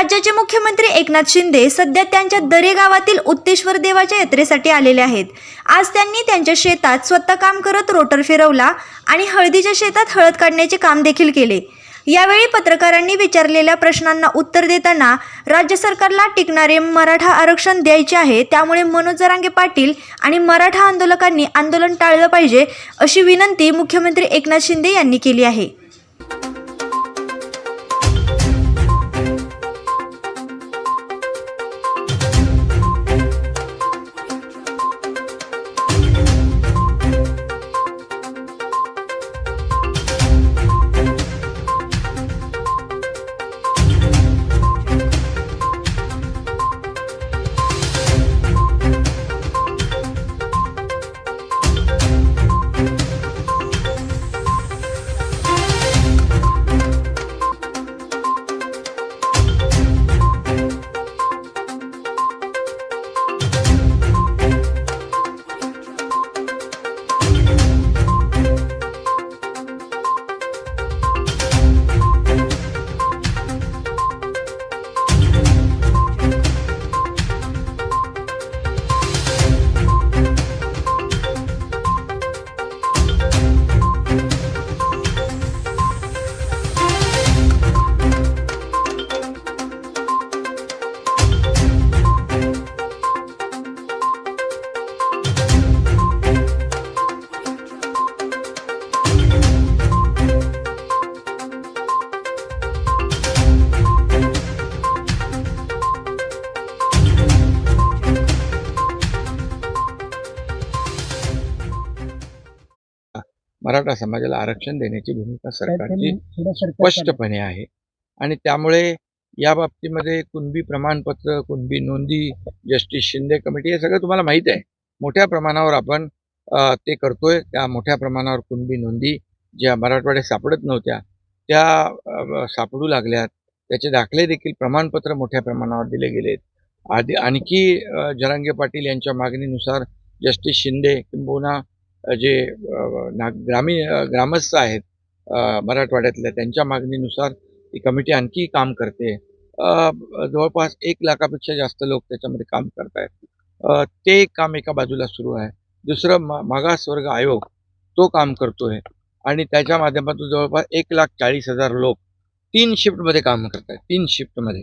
राज्याचे मुख्यमंत्री एकनाथ शिंदे सध्या त्यांच्या दरे गावातील उत्तेश्वर देवाच्या यात्रेसाठी आलेले आहेत. आज त्यांनी त्यांच्या शेतात स्वतः काम करत रोटर फिरवला आणि हळदीच्या शेतात हळद काढण्याचे काम देखील केले. यावेळी पत्रकारांनी विचारलेल्या प्रश्नांना उत्तर देताना राज्य सरकारला टिकणारे मराठा आरक्षण द्यायचे आहे त्यामुळे मनोज जरांगे पाटील आणि मराठा आंदोलकांनी आंदोलन टाळलं पाहिजे अशी विनंती मुख्यमंत्री एकनाथ शिंदे यांनी केली आहे. मराठा समाजाला आरक्षण देण्याची भूमिका सरकारची स्पष्टपणे आहे. आणि त्यामुळे या बाबतीमध्ये कुणबी प्रमाणपत्र कुणबी नोंदी जस्टिस शिंदे कमिटी हे सगळं तुम्हाला माहीत आहे. मोठ्या प्रमाणावर आपण ते करतोय. त्या मोठ्या प्रमाणावर कुणबी नोंदी ज्या मराठवाड्यात सापडत नव्हत्या त्या सापडू लागल्यात. त्याचे दाखले देखील प्रमाणपत्र मोठ्या प्रमाणावर दिले गेलेत. आधी आणखी जरांगे पाटील यांच्या मागणीनुसार जस्टिस शिंदे किंबहुना जे ना ग्रामीण ग्रामस्थ आहेत मराठवाड्यातल्या त्यांच्या मागणीनुसार ती कमिटी आणखी काम करते. जवळपास एक लाखापेक्षा जास्त लोक त्याच्यामध्ये काम करत आहेत ते काम एका बाजूला सुरू आहे. दुसरं मा मागासवर्ग आयोग तो काम करतोय आणि त्याच्या माध्यमातून जवळपास एक लाख चाळीस हजार लोक तीन शिफ्टमध्ये काम करत आहेत तीन शिफ्टमध्ये.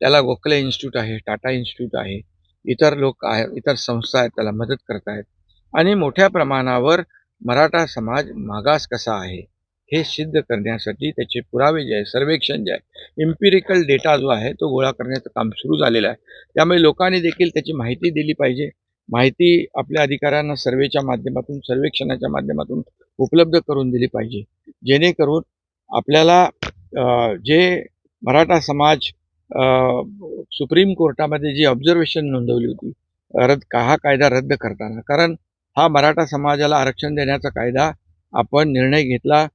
त्याला गोखले इन्स्टिट्यूट आहे टाटा इन्स्टिट्यूट आहे इतर लोक आहे इतर संस्था आहेत त्याला मदत करत आहेत आणि मोठ्या प्रमाणावर मराठा समाज मागास कसा आहे हे सिद्ध करण्यासाठी त्याचे पुरावे जे आहे सर्वेक्षण जे आहे इम्पिरिकल डेटा जो आहे तो गोळा करण्याचं काम सुरू झालेलं आहे. त्यामुळे लोकांनी देखील त्याची माहिती दिली पाहिजे. माहिती आपल्या अधिकाऱ्यांना सर्वेच्या माध्यमातून सर्वेक्षणाच्या माध्यमातून उपलब्ध करून दिली पाहिजे. जेणेकरून आपल्याला जे मराठा समाज सुप्रीम कोर्टामध्ये जी ऑब्झर्वेशन नोंदवली होती रद्द का हा कायदा रद्द करताना कारण हा मराठा समाजाला आरक्षण देण्याचा कायदा आपण निर्णय घेतला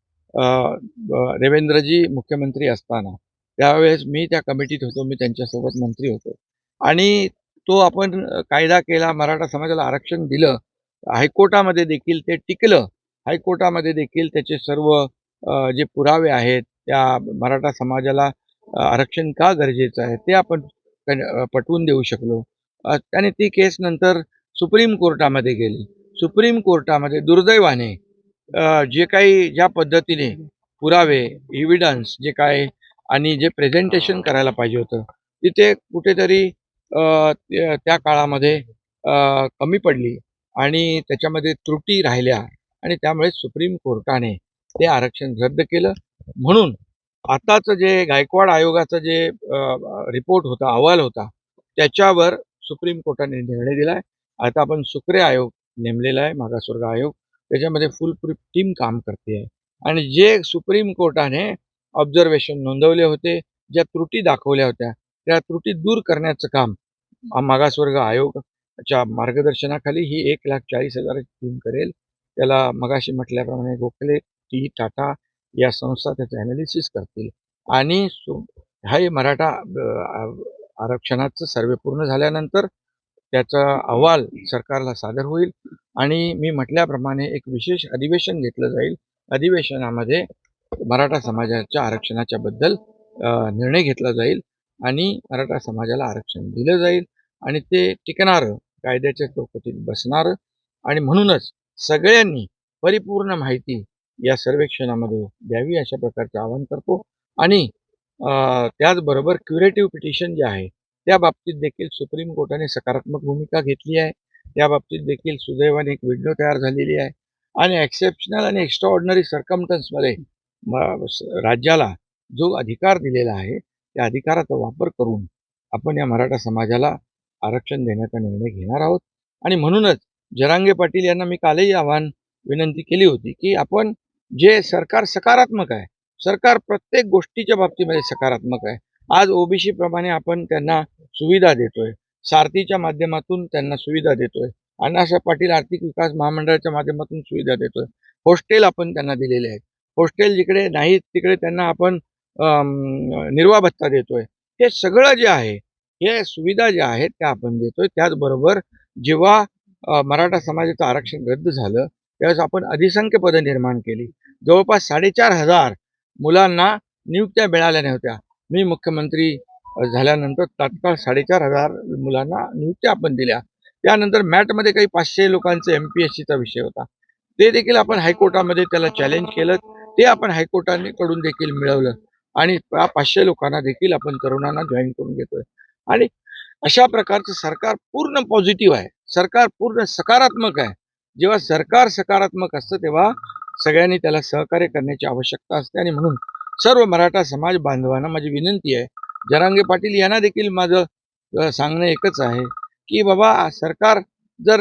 देवेंद्रजी मुख्यमंत्री असताना. त्यावेळेस मी त्या कमिटीत होतो मी त्यांच्यासोबत मंत्री होतो. आणि तो आपण कायदा केला मराठा समाजाला आरक्षण दिलं हायकोर्टामध्ये देखील ते टिकलं. हायकोर्टामध्ये देखील त्याचे सर्व जे पुरावे आहेत त्या मराठा समाजाला आरक्षण का गरजेचं आहे ते आपण पटवून देऊ शकलो. आणि ती केस नंतर सुप्रीम कोर्टामध्ये गेली. सुप्रीम कोर्टामध्ये दुर्दैवाने जे काही ज्या पद्धतीने पुरावे इव्हिडन्स जे काय आणि जे प्रेझेंटेशन करायला पाहिजे होतं तिथे कुठेतरी त्या काळामध्ये कमी पडली आणि त्याच्यामध्ये त्रुटी राहिल्या आणि त्यामुळे सुप्रीम कोर्टाने ते आरक्षण रद्द केलं. म्हणून आताचं जे गायकवाड आयोगाचं जे रिपोर्ट होता अहवाल होता त्याच्यावर सुप्रीम कोर्टाने निर्णय दिला आहे आता आपण सुक्रे आयोग नेमलेला आहे मागासवर्ग आयोग. त्याच्यामध्ये फुल प्रूफ टीम काम करते. आहे आणि जे सुप्रीम कोर्टाने ऑब्झर्वेशन नोंदवले होते ज्या त्रुटी दाखवल्या होत्या त्या त्रुटी दूर करण्याचं काम मागासवर्ग आयोगाच्या मार्गदर्शनाखाली ही एक लाख चाळीस हजाराची टीम करेल. त्याला मगाशी म्हटल्याप्रमाणे गोखले टी टाटा या संस्था त्याचं ॲनालिसिस करतील. आणि सु हे मराठा आरक्षणाचं सर्वे पूर्ण झाल्यानंतर त्याचा अहवाल सरकारला सादर होईल आणि मी म्हटल्याप्रमाणे एक विशेष अधिवेशन घेतलं जाईल. अधिवेशनामध्ये मराठा समाजाच्या आरक्षणाच्या बद्दल निर्णय घेतला जाईल आणि मराठा समाजाला आरक्षण दिलं जाईल आणि ते टिकणारं कायद्याच्या चौकटीत बसणारं आणि म्हणूनच सगळ्यांनी परिपूर्ण माहिती या सर्वेक्षणामध्ये द्यावी अशा प्रकारचं आवाहन करतो आणि त्याचबरोबर क्युरेटिव्ह पिटिशन जे आहे त्या बाबतीत देखील सुप्रीम कोर्टाने सकारात्मक भूमिका घेतली आहे. त्या बाबतीत देखील सुदैवाने एक व्हिडिओ तयार झालेली आहे. आणि एक्सेप्शनल आणि एक्स्ट्रा ऑर्डिनरी सर्कमटन्समध्ये म- राज्याला जो अधिकार दिलेला आहे त्या अधिकाराचा वापर करून आपण या मराठा समाजाला आरक्षण देण्याचा निर्णय घेणार आहोत. आणि म्हणूनच जरांगे पाटील यांना मी कालही आव्हान विनंती केली होती की आपण जे सरकार सकारात्मक आहे सरकार प्रत्येक गोष्टीच्या बाबतीमध्ये सकारात्मक आहे आज ओबीसी प्रमाणे आपण त्यांना सुविधा देतोय. सारथीच्या माध्यमातून त्यांना सुविधा देतोय. अण्णासाहेब पाटील आर्थिक विकास महामंडळाच्या माध्यमातून सुविधा देतोय. हॉस्टेल आपण त्यांना दिलेले आहेत. हॉस्टेल जिकडे नाहीत तिकडे त्यांना आपण अम, निर्वाह भत्ता देतोय. हे सगळं जे आहे हे सुविधा ज्या आहेत त्या आपण देतोय. त्याचबरोबर जेव्हा मराठा समाजाचं आरक्षण रद्द झालं त्यावेळेस आपण अधिसंख्य पदं निर्माण केली. जवळपास साडेचार हजार मुलांना नियुक्त्या मिळाल्या नव्हत्या. मी मुख्यमंत्री झाल्यानंतर तात्काळ साडेचार हजार मुलांना नियुक्त्या आपण दिल्या. त्यानंतर मॅटमध्ये काही पाचशे लोकांचा एम पी एस सीचा विषय होता. ते देखील आपण हायकोर्टामध्ये त्याला चॅलेंज केलं. ते आपण हायकोर्टाने कडून देखील मिळवलं. आणि त्या पाचशे लोकांना देखील आपण तरुणांना जॉईन करून घेतोय. आणि अशा प्रकारचं सरकार पूर्ण पॉझिटिव्ह आहे. सरकार पूर्ण सकारात्मक आहे. जेव्हा सरकार सकारात्मक असतं तेव्हा सगळ्यांनी त्याला सहकार्य करण्याची आवश्यकता असते. आणि म्हणून सर्व मराठा समाज बांधवांना माझी विनंती आहे. जरांगे पाटील यांना देखील माझं सांगणं एकच आहे की बाबा सरकार जर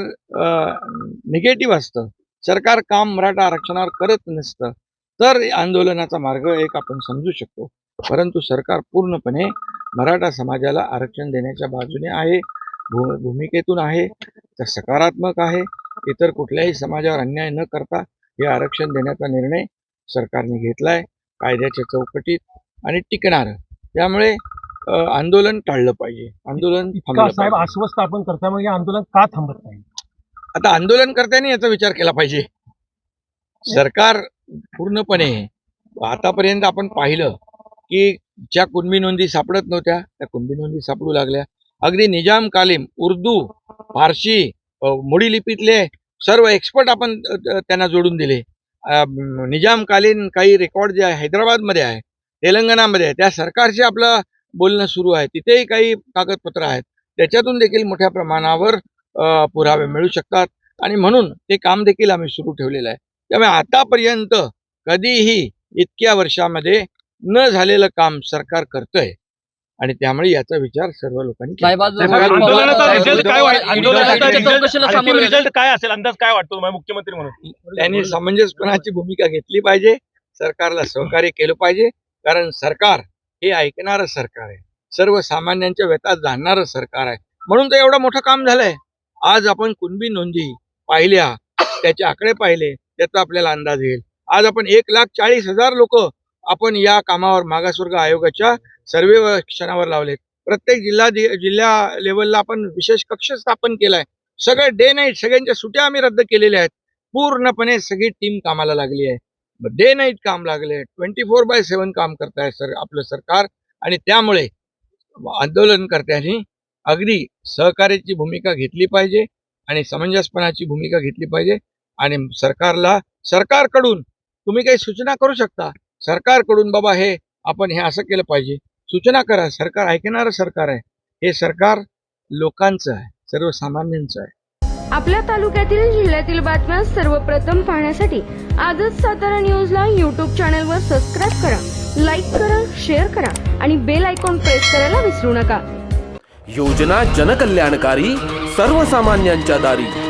निगेटिव्ह असतं सरकार काम मराठा आरक्षणावर करत नसतं तर आंदोलनाचा मार्ग एक आपण समजू शकतो. परंतु सरकार पूर्णपणे मराठा समाजाला आरक्षण देण्याच्या बाजूने आहे भू भूमिकेतून आहे तर सकारात्मक आहे. इतर कुठल्याही समाजावर अन्याय न करता हे आरक्षण देण्याचा निर्णय सरकारने घेतला आहे कायद्याच्या चौकटीत आणि टिकणारं. त्यामुळे आंदोलन टाळलं पाहिजे. आंदोलन साहेब. आश्वस्त आपण मग हे आंदोलन का थांबत नाही? आता आंदोलन करताना याचा विचार केला पाहिजे. सरकार पूर्णपणे आतापर्यंत आपण पाहिलं की ज्या कुणबी नोंदी सापडत नव्हत्या त्या कुणबी नोंदी सापडू लागल्या. अगदी निजाम कालीम उर्दू फारशी मोडी लिपीतले सर्व एक्सपर्ट आपण त्यांना जोडून दिले. निजामकालीन काही रेकॉर्ड जे आहे हैदराबादमध्ये आहे तेलंगणामध्ये आहे त्या सरकारशी आपलं बोलणं सुरू आहे तिथेही काही कागदपत्र आहेत. त्याच्यातून देखील मोठ्या प्रमाणावर पुरावे मिळू शकतात आणि म्हणून ते काम देखील आम्ही सुरू ठेवलेलं आहे. त्यामुळे आतापर्यंत कधीही इतक्या वर्षामध्ये न झालेलं काम सरकार करतंय. आणि त्यामुळे याचा विचार सर्व लोकांनी केला. साहेब, आज साहेब, रोहित पवार- आंदोलनाचा साहेब, result काय वाट- उद्धव आंदोलनाचा ठाकरेंच्या result- चौकशीला अंतिम सामोरं गेले. रिझल्ट काय असेल? अंदाज काय वाटतो तुम्हाला मुख्यमंत्री म्हणून? त्यांनी समंजसपणाची भूमिका घेतली पाहिजे. सरकारला सहकार्य केलं पाहिजे. कारण सरकार हे ऐकणारं सरकार आहे. सर्वसामान्यांच्या व्यथा जाणणारं सरकार आहे. म्हणून तर एवढं मोठं काम झालंय. आज आपण कुणबी नोंदी पाहिल्या त्याचे आकडे पाहिले त्याचा आपल्याला अंदाज येईल. आज आपण एक लाख चाळीस हजार लोक आपण या कामावर मागासवर्ग आयोगाच्या सर्वेक्षणावर लावलेत. प्रत्येक जिल्हा जिल्हा लेवलला आपण विशेष कक्ष स्थापन केलाय. सगळे डे नाईट सगळ्यांच्या सुट्या आम्ही रद्द केलेल्या आहेत. पूर्णपणे सगळी टीम कामाला लागली आहे. डे नाईट काम लागले. ट्वेंटी फोर बाय सेवन काम करताय सर आपलं सरकार. आणि त्यामुळे आंदोलनकर्त्यांनी अगदी सहकार्याची भूमिका घेतली पाहिजे आणि समंजसपणाची भूमिका घेतली पाहिजे. आणि सरकारला सरकारकडून तुम्ही काही सूचना करू शकता? सरकारकडून बाबा हे आपण हे असं केलं पाहिजे. सूचना करा सरकार ऐकणारं सरकार आहे. हे सरकार लोकांचं आहे सर्वसामान्यांचं आहे. आपल्या तालुक्यातील जिल्ह्यातील बातम्या सर्वप्रथम पाहण्यासाठी आजच सातारा न्यूजला यूट्यूब चॅनलवर सबस्क्राईब करा लाईक करा शेअर करा आणि बेल आयकॉन प्रेस करायला विसरू नका. योजना जनकल्याणकारी सर्वसामान्यांच्या दारी.